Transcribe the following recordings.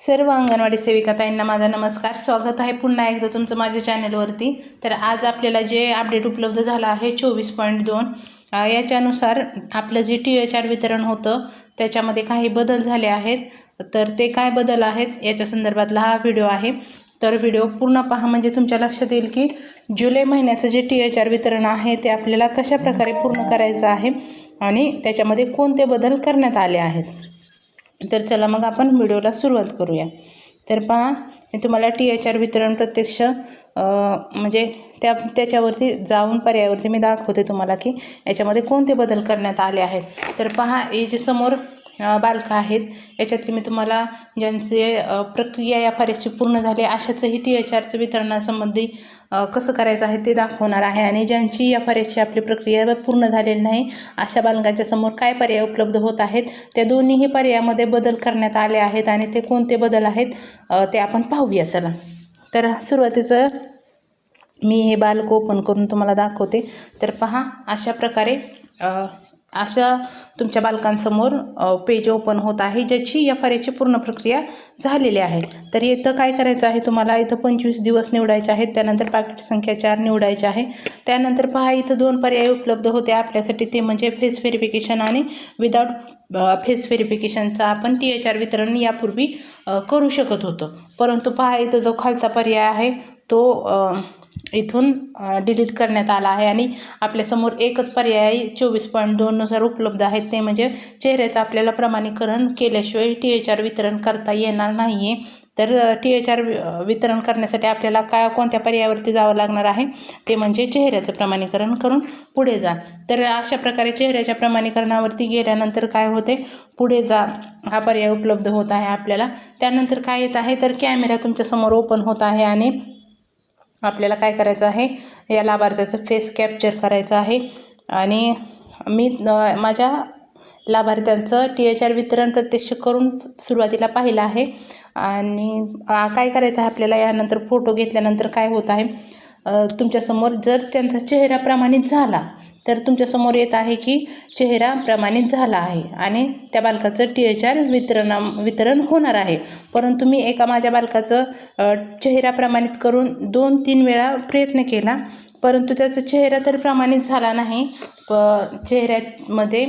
सर्व अंगणवाडी सेविकाताईंना माझा नमस्कार. स्वागत आहे पुन्हा एकदा तुमचं माझ्या चॅनलवरती. तर आज आपल्याला जे अपडेट उपलब्ध झालं आहे चोवीस पॉईंट दोन याच्यानुसार आपलं जे टी एच आर वितरण होतं त्याच्यामध्ये काही बदल झाले आहेत. तर ते काय बदल आहेत याच्या संदर्भातला हा व्हिडिओ आहे. तर व्हिडिओ पूर्ण पहा म्हणजे तुमच्या लक्षात येईल की जुलै महिन्याचं जे टी एच आर वितरण आहे ते आपल्याला कशा प्रकारे पूर्ण करायचं आहे आणि त्याच्यामध्ये कोणते बदल करण्यात आले आहेत. तर चला मग आपण व्हिडिओला सुरुवात करूया. तर पहा मी तुम्हाला टी एच आर वितरण प्रत्यक्ष म्हणजे त्या त्याच्यावरती जाऊन पर्यायावरती मी दाखवते तुम्हाला की याच्यामध्ये कोणते बदल करण्यात आले आहेत. तर पहा हे जे समोर बालकं आहेत. याच्यातली मी तुम्हाला ज्यांचे प्रक्रिया या फारेची पूर्ण झाली अशाचंही टी एच आरचं वितरणासंबंधी कसं करायचं आहे ते दाखवणार आहे. आणि ज्यांची या फारेची आपली प्रक्रिया पूर्ण झालेली नाही अशा बालकांच्या समोर काय पर्याय उपलब्ध होत आहेत त्या दोन्हीही पर्यायामध्ये बदल करण्यात आले आहेत आणि ते कोणते बदल आहेत ते आपण पाहूया. चला. तर सुरुवातीचं मी हे बालक ओपन करून तुम्हाला दाखवते. तर पहा अशा प्रकारे अशा तुमच्या बालकांसमोर पेज ओपन होत आहे ज्याची एफ आर एची पूर्ण प्रक्रिया झालेली आहे. तर इथं काय करायचं आहे तुम्हाला? इथं पंचवीस दिवस निवडायचे आहेत त्यानंतर पाकिट संख्या चार निवडायचे आहे. त्यानंतर पहा इथं दोन पर्याय उपलब्ध होते आपल्यासाठी. ते म्हणजे फेस व्हेरिफिकेशन आणि विदाऊट फेस व्हेरिफिकेशनचा आपण टी एच आर वितरण यापूर्वी करू शकत होतो. परंतु पहा इथं जो खालचा पर्याय आहे तो इथून डिलीट करण्यात आला आहे आणि आपल्यासमोर एकच पर्याय चोवीस पॉईंट दोननुसार उपलब्ध आहेत. ते म्हणजे चेहऱ्याचं आपल्याला प्रमाणीकरण केल्याशिवाय टी एच आर वितरण करता येणार नाही आहे तर टी एच आर वितरण करण्यासाठी आपल्याला काय कोणत्या पर्यायावरती जावं लागणार आहे? ते म्हणजे चेहऱ्याचं प्रमाणीकरण करून पुढे जा. तर अशा प्रकारे चेहऱ्याच्या प्रमाणीकरणावरती गेल्यानंतर काय होते? पुढे जा. हा पर्याय उपलब्ध होत आहे आपल्याला. त्यानंतर काय येत आहे? तर कॅमेरा तुमच्यासमोर ओपन होत आहे आणि आपल्याला काय करायचं आहे? या लाभार्थ्याचं फेस कॅप्चर करायचं आहे. आणि मी माझ्या लाभार्थ्यांचं टी एच आर वितरण प्रत्यक्ष करून सुरुवातीला पाहिलं आहे. आणि काय करायचं आहे आपल्याला? यानंतर फोटो घेतल्यानंतर काय होत आहे? तुमच्यासमोर जर त्यांचा चेहरा प्रमाणित झाला तर तुमच्यासमोर येत आहे की चेहरा प्रमाणित झाला आहे आणि त्या बालकाचं टी एच आर वितरणा वितरण होणार आहे. परंतु मी एका माझ्या बालकाचं चेहरा प्रमाणित करून दोन तीन वेळा प्रयत्न केला. परंतु त्याचा चेहरा तर प्रमाणित झाला नाही. प चेहऱ्यामध्ये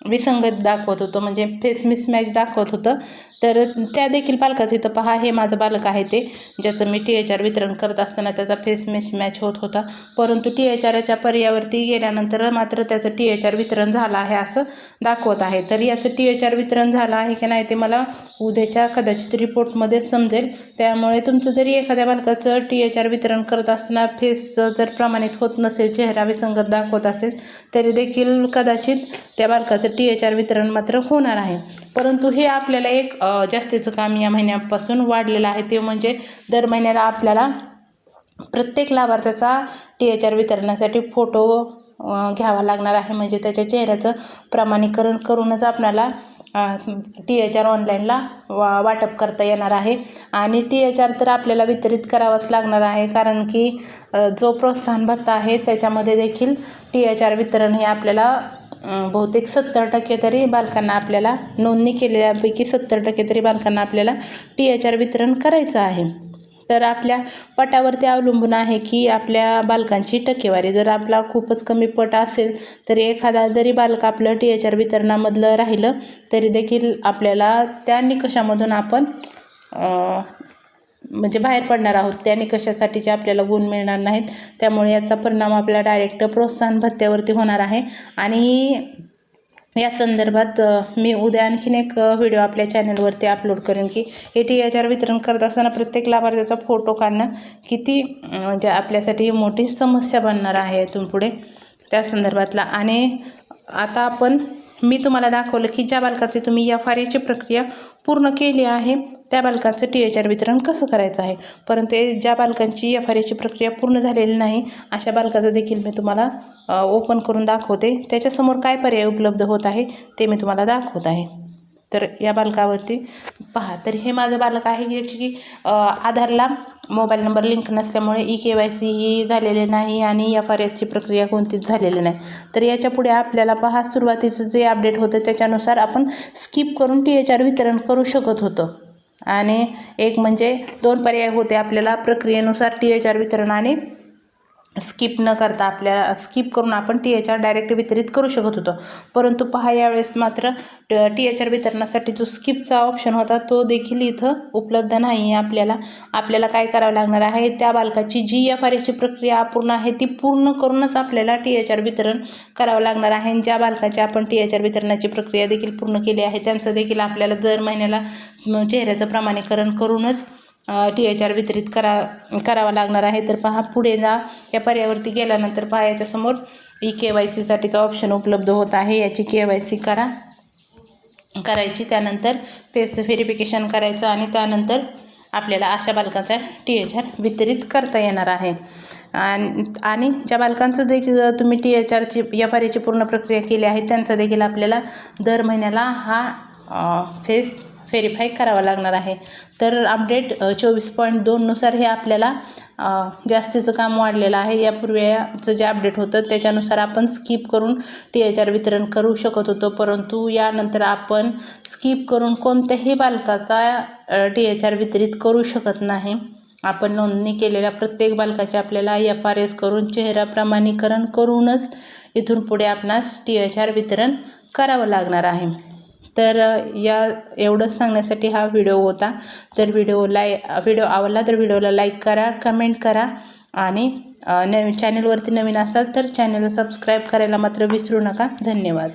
विसंगत दाखवत होतं म्हणजे फेस मिसमॅच दाखवत होतं. तर त्या देखील पालकाचं इथं पहा हे माझं बालक आहे ते ज्याचं मी टी एच आर वितरण करत असताना त्याचा फेस मिसमॅच होत होता. परंतु टी एच आरच्या पर्यावरती गेल्यानंतर मात्र त्याचं टी एच आर वितरण झालं आहे असं दाखवत आहे. तर याचं टी एच आर वितरण झालं आहे की नाही ते मला उद्याच्या कदाचित रिपोर्टमध्ये समजेल. त्यामुळे तुमचं जरी एखाद्या बालकाचं टी एच आर वितरण करत असताना फेसचं जर प्रमाणित होत नसेल चेहरा विसंगत दाखवत असेल तरी देखील कदाचित त्या बालकाचं टी एच आर वितरण मात्र होणार आहे. परंतु हे आपल्याला एक जास्तीचं काम या महिन्यापासून वाढलेलं आहे. ते म्हणजे दर महिन्याला आपल्याला प्रत्येक लाभार्थ्याचा टी एच आर वितरणासाठी फोटो घ्यावा लागणार आहे. म्हणजे त्याच्या चेहऱ्याचं प्रमाणीकरण करूनच आपल्याला टी एच आर ऑनलाईनला वा वाटप करता येणार आहे. आणि टी एच आर तर आपल्याला वितरित करावंच लागणार आहे. कारण की जो प्रोत्साहन भत्ता आहे त्याच्यामध्ये देखील टी एच आर वितरण हे आपल्याला बहुतेक सत्तर टक्के तरी बालकांना आपल्याला नोंदणी केलेल्यापैकी सत्तर टक्के तरी बालकांना आपल्याला टी एच आर वितरण करायचं आहे. तर आपल्या पटावरती अवलंबून आहे की आपल्या बालकांची टक्केवारी जर आपला खूपच कमी पट असेल तरी एखादा जरी बालक आपलं टी एच आर वितरणामधलं राहिलं तरी देखील आपल्याला त्या निकषामधून आपण म्हणजे बाहेर पडणार आहोत त्या निकषासाठीचे आपल्याला गुण मिळणार नाहीत त्यामुळे याचा परिणाम आपल्या डायरेक्ट प्रोत्साहन भत्त्यावरती होणार आहे. आणि या संदर्भात मी उद्या आणखीन एक व्हिडिओ आपल्या चॅनलवरती अपलोड करेन की ए टी एच आर वितरण करत असताना प्रत्येक लाभार्थ्याचा फोटो काढणं किती म्हणजे आपल्यासाठी मोठी समस्या बनणार आहे इथून पुढे. त्या संदर्भातला. आणि आता आपण मी तुम्हाला दाखवलं की ज्या बालकाची तुम्ही यफ आर एची प्रक्रिया पूर्ण केली आहे त्या बालकांचं टी एच आर वितरण कसं करायचं आहे? परंतु ज्या बालकांची एफ आर एची प्रक्रिया पूर्ण झालेली नाही अशा बालकाचं देखील मी तुम्हाला ओपन करून दाखवते. त्याच्यासमोर काय पर्याय उपलब्ध होत आहे ते मी तुम्हाला दाखवत आहे. तर या बालकावरती पहा. तर हे माझं बालक आहे ज्याची की आधारला मोबाईल नंबर लिंक नसल्यामुळे ई के वाय सी ही झालेले नाही आणि एफ आर एसची प्रक्रिया कोणतीच झालेली नाही. तर याच्यापुढे आपल्याला पहा सुरुवातीचं जे अपडेट होतं त्याच्यानुसार आपण स्किप करून टी एच आर वितरण करू शकत होतं. आणि एक म्हणजे दोन पर्याय होते आपल्याला प्रक्रियेनुसार टी एच आर वितरण आणि स्किप न करता आपल्याला स्किप करून आपण टी एच आर डायरेक्ट वितरित करू शकत होतो. परंतु पहा यावेळेस मात्र टी एच आर वितरणासाठी जो स्किपचा ऑप्शन होता तो देखील इथं उपलब्ध नाही. आहे आपल्याला आपल्याला काय करावं लागणार आहे? त्या बालकाची जी एफ आर एची प्रक्रिया अपूर्ण आहे ती पूर्ण करूनच आपल्याला टी एच आर वितरण करावं लागणार आहे. आणि ज्या बालकाची आपण टी एच आर वितरणाची प्रक्रिया देखील पूर्ण केली आहे त्यांचं देखील आपल्याला दर महिन्याला चेहऱ्याचं प्रमाणीकरण करूनच टी एच आर वितरित करा करावा लागणार आहे. तर पहा पुढे जा. या पर्यावरती गेल्यानंतर पहा याच्यासमोर ई के वाय सीसाठीचा ऑप्शन उपलब्ध होत आहे. याची के वाय सी करा. करायची. त्यानंतर फेस व्हेरिफिकेशन करायचं आणि त्यानंतर आपल्याला अशा बालकांचा टी एच आर वितरित करता येणार आहे. आणि आणि ज्या बालकांचं देखील तुम्ही टी एच आरची या पर्याची पूर्ण प्रक्रिया केली आहे त्यांचा देखील आपल्याला दर महिन्याला हा फेस व्हेरीफाय करावा लागणार आहे. तर अपडेट चोवीस पॉईंट दोननुसार हे आपल्याला जास्तीचं काम वाढलेलं आहे. यापूर्वीचं जे अपडेट होतं त्याच्यानुसार आपण स्किप करून टी एच आर वितरण करू शकत होतो. परंतु यानंतर आपण स्किप करून कोणत्याही बालकाचा टी एच आर वितरित करू शकत नाही. आपण नोंदणी केलेल्या प्रत्येक बालकाचे आपल्याला एफ आर एस करून चेहरा प्रमाणीकरण करूनच इथून पुढे आपणास टी एच आर वितरण करावं लागणार आहे. तर या एवढंच सांगण्यासाठी हा व्हिडिओ होता. तर व्हिडिओ लाय व्हिडिओ आवडला तर व्हिडिओला लाईक करा कमेंट करा आणि न नवीन चॅनलवरती नवीन असाल तर चॅनलला सबस्क्राईब करायला मात्र विसरू नका. धन्यवाद.